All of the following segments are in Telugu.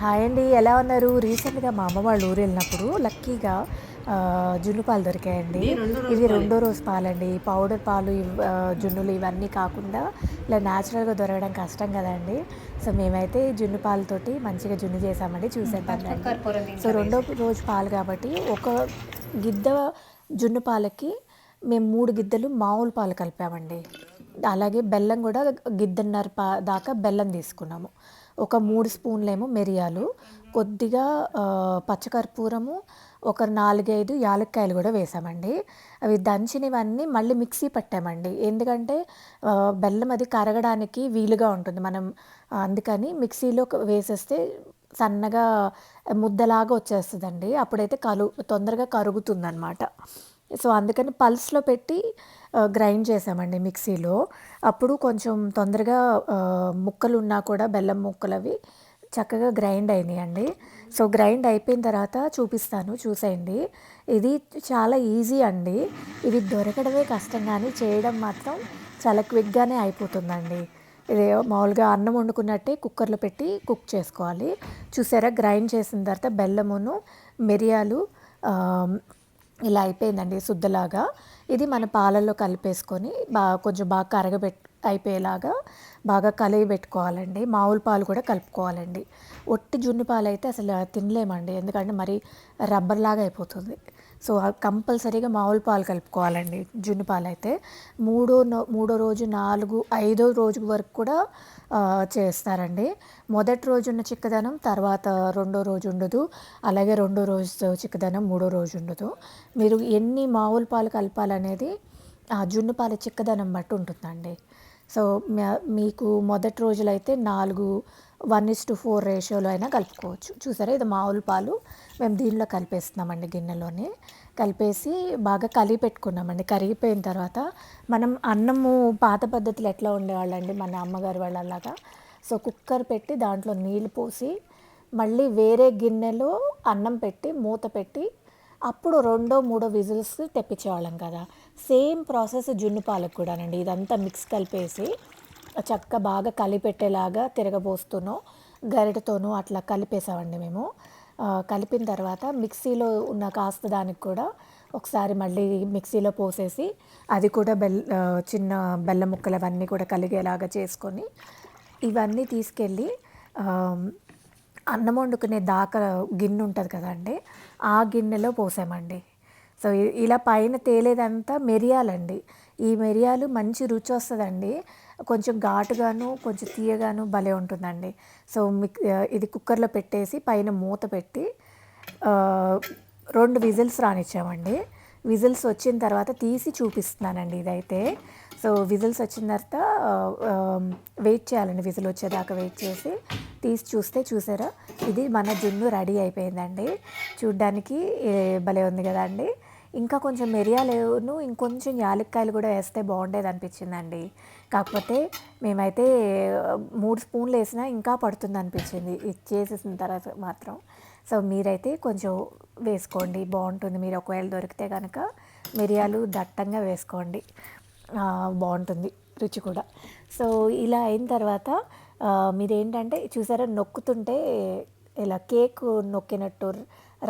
హాయ్ అండి ఎలా ఉన్నారు? రీసెంట్గా మా అమ్మ వాళ్ళ ఊరు వెళ్ళినప్పుడు లక్కీగా జున్ను పాలు దొరికాయండి. ఇవి రెండో రోజు పాలండి. పౌడర్ పాలు జున్నులు ఇవన్నీ కాకుండా ఇలా న్యాచురల్గా దొరకడం కష్టం కదండి. సో మేమైతే జున్ను పాలతోటి మంచిగా జున్ను చేసామండి చూసేద్దాం. సో రెండో రోజు పాలు కాబట్టి ఒక గిద్ద జున్ను పాలకి మేము మూడు గిద్దలు మామూలు పాలు కలిపామండి. అలాగే బెల్లం కూడా గిద్దన్నర పా దాకా బెల్లం తీసుకున్నాము. ఒక మూడు స్పూన్లేమో మిరియాలు కొద్దిగా పచ్చకర్పూరము ఒక నాలుగైదు యాలక్కాయలు కూడా వేసామండి. అవి దంచినవన్నీ మళ్ళీ మిక్సీ పట్టామండి. ఎందుకంటే బెల్లం అది కరగడానికి వీలుగా ఉంటుంది. మనం అందుకని మిక్సీలో వేసేస్తే సన్నగా ముద్దలాగా వచ్చేస్తుందండి. అప్పుడైతే కలు తొందరగా కరుగుతుందన్నమాట. సో అందుకని పల్స్లో పెట్టి గ్రైండ్ చేసామండి మిక్సీలో. అప్పుడు కొంచెం తొందరగా ముక్కలు ఉన్నా కూడా బెల్లం ముక్కలు అవి చక్కగా గ్రైండ్ అండి సో గ్రైండ్ అయిపోయిన తర్వాత చూపిస్తాను చూసేయండి. ఇది చాలా ఈజీ అండి. ఇది దొరకడమే కష్టం కానీ చేయడం మాత్రం చాలా క్విక్గానే అయిపోతుందండి. ఇది మామూలుగా అన్నం వండుకున్నట్టే కుక్కర్లో పెట్టి కుక్ చేసుకోవాలి. చూసారా? గ్రైండ్ చేసిన తర్వాత బెల్లమును మిరియాలు ఇలా అయిపోయిందండి శుద్ధలాగా. ఇది మన పాలల్లో కలిపేసుకొని బాగా కొంచెం బాగా కరగబెట్ అయిపోయేలాగా బాగా కలిగి పెట్టుకోవాలండి. మామూలు పాలు కూడా కలుపుకోవాలండి. ఒట్టి జున్ను పాలు అయితే అసలు తినలేమండి. ఎందుకంటే మరి రబ్బర్లాగా అయిపోతుంది. సో కంపల్సరీగా మామూలు పాలు కలుపుకోవాలండి జున్ను పాలు అయితే మూడో నో- మూడో రోజు నాలుగు ఐదో రోజు వరకు కూడా చేస్తారండి. మొదటి రోజు ఉన్న చిక్కదనం తర్వాత రెండో రోజు ఉండదు. అలాగే రెండో రోజు చిక్కదనం మూడో రోజు ఉండదు. మీరు ఎన్ని మామూలు పాలు కలపాలనేది ఆ జున్ను పాల చిక్కదనం బట్టి ఉంటుందండి. సో మీకు మొదటి రోజులైతే నాలుగు వన్ ఇస్ టు ఫోర్ రేషియోలో అయినా కలుపుకోవచ్చు. చూసారా? ఇది మామూలు పాలు. మేము దీనిలో కలిపేస్తున్నామండి గిన్నెలోనే. కలిపేసి బాగా కలిగి పెట్టుకున్నామండి. కరిగిపోయిన తర్వాత మనం అన్నము పాత పద్ధతిలో ఎట్లా ఉండేవాళ్ళండి? మన అమ్మగారి వాళ్ళలాగా. సో కుక్కర్ పెట్టి దాంట్లో నీళ్ళు పోసి మళ్ళీ వేరే గిన్నెలో అన్నం పెట్టి మూత పెట్టి అప్పుడు రెండో మూడో విజిల్స్ తెప్పించేవాళ్ళం కదా. సేమ్ ప్రాసెస్ జున్ను పాలకు కూడానండి. ఇదంతా మిక్స్ కలిపేసి చక్క బాగా కలిపెట్టేలాగా తిరగబోస్తూనో గరిటతోనూ అట్లా కలిపేసామండి మేము. కలిపిన తర్వాత మిక్సీలో ఉన్న కాస్త దానికి కూడా ఒకసారి మళ్ళీ మిక్సీలో పోసేసి అది కూడా బెల్ చిన్న బెల్లం ముక్కలు అవన్నీ కూడా కలిగేలాగా చేసుకొని ఇవన్నీ తీసుకెళ్ళి అన్నం వండుకునే దాకా గిన్నె ఉంటుంది కదండి ఆ గిన్నెలో పోసామండి. సో ఇలా పైన తేలేదంతా మిరియాలండి. ఈ మిరియాలు మంచి రుచి వస్తుందండి కొంచెం ఘాటుగాను కొంచెం తీయగాను భలే ఉంటుందండి. సో మిక్ ఇది కుక్కర్లో పెట్టేసి పైన మూత పెట్టి రెండు విజిల్స్ రానిచ్చామండి. విజిల్స్ వచ్చిన తర్వాత తీసి చూపిస్తున్నానండి ఇదైతే. సో విజిల్స్ వచ్చిన తర్వాత వెయిట్ చేయాలండి. విజిల్ వచ్చేదాకా వెయిట్ చేసి తీసి చూస్తే చూసారా? ఇది మన జున్ను రెడీ అయిపోయిందండి. చూడ్డానికి భలే ఉంది కదండి ఇంకా కొంచెం మిరియాలు ఇంకొంచెం యాలక్కాయలు కూడా వేస్తే బాగుండేది అనిపించిందండి. కాకపోతే మేమైతే మూడు స్పూన్లు వేసినా ఇంకా పడుతుంది అనిపించింది. ఇది చేసేసిన తర్వాత మాత్రం. సో మీరైతే కొంచెం వేసుకోండి. బాగుంటుంది. మీరు ఒకవేళ దొరికితే కనుక మిరియాలు దట్టంగా వేసుకోండి. బాగుంటుంది. రుచి కూడా. సో ఇలా అయిన తర్వాత మీరేంటంటే చూసారా నొక్కుతుంటే ఇలా కేక్ నొక్కినట్టు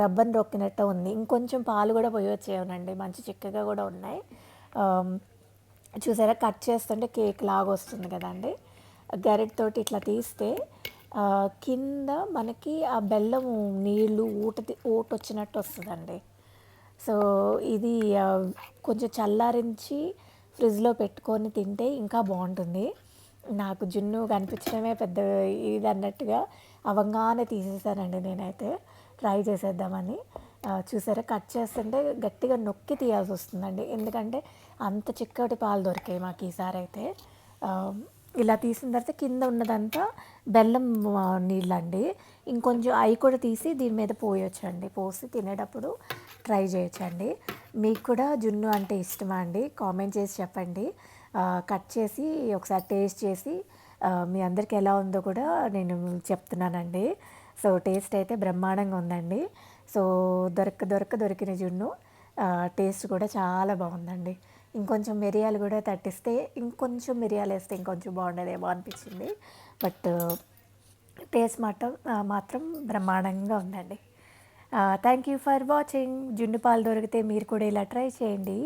రబ్బర్ నొక్కినట్టు ఉంది. ఇంకొంచెం పాలు కూడా పోయొచ్చేవనండి. మంచి చిక్కగా కూడా ఉన్నాయి. చూసారా కట్ చేస్తుంటే కేక్ లాగా వస్తుంది కదండి. గరిటతోటి ఇట్లా తీస్తే కింద మనకి ఆ బెల్లం నీళ్ళు ఊట ఊట వచ్చినట్టు వస్తుందండి. సో ఇది కొంచెం చల్లారించి ఫ్రిడ్జ్లో పెట్టుకొని తింటే ఇంకా బాగుంటుంది. నాకు జున్ను కనిపించడమే పెద్ద ఇది అన్నట్టుగా అవంగానే తీసేసానండి నేనైతే. ట్రై చేసేద్దామని. చూసారా? కట్ చేస్తుంటే గట్టిగా నొక్కి తీయాల్సి వస్తుందండి. ఎందుకంటే అంత చిక్కటి పాలు దొరికాయి మాకు ఈసారి అయితే ఇలా తీసిన తర్వాత కింద ఉన్నదంతా బెల్లం నీళ్ళండి. ఇంకొంచెం అవి కూడా తీసి దీని మీద పోయొచ్చండి. పోసి తినేటప్పుడు ట్రై చేయొచ్చండి. మీకు కూడా జున్ను అంటే ఇష్టమా అండి? కామెంట్ చేసి చెప్పండి. కట్ చేసి ఒకసారి టేస్ట్ చేసి మీ అందరికి ఎలా ఉందో కూడా నేను చెప్తున్నానండి. సో టేస్ట్ అయితే బ్రహ్మాండంగా ఉందండి. సో దొరక దొరక దొరికిన జున్ను టేస్ట్ కూడా చాలా బాగుందండి. ఇంకొంచెం మిరియాలు కూడా తట్టిస్తే ఇంకొంచెం మిరియాలు వేస్తే ఇంకొంచెం బాగుండేదేమో అనిపించింది. బట్ టేస్ట్ మాత్రం మాత్రం బ్రహ్మాండంగా ఉందండి. థ్యాంక్ యూ ఫర్ వాచింగ్ జున్ను పాలు దొరికితే మీరు కూడా ఇలా ట్రై చేయండి.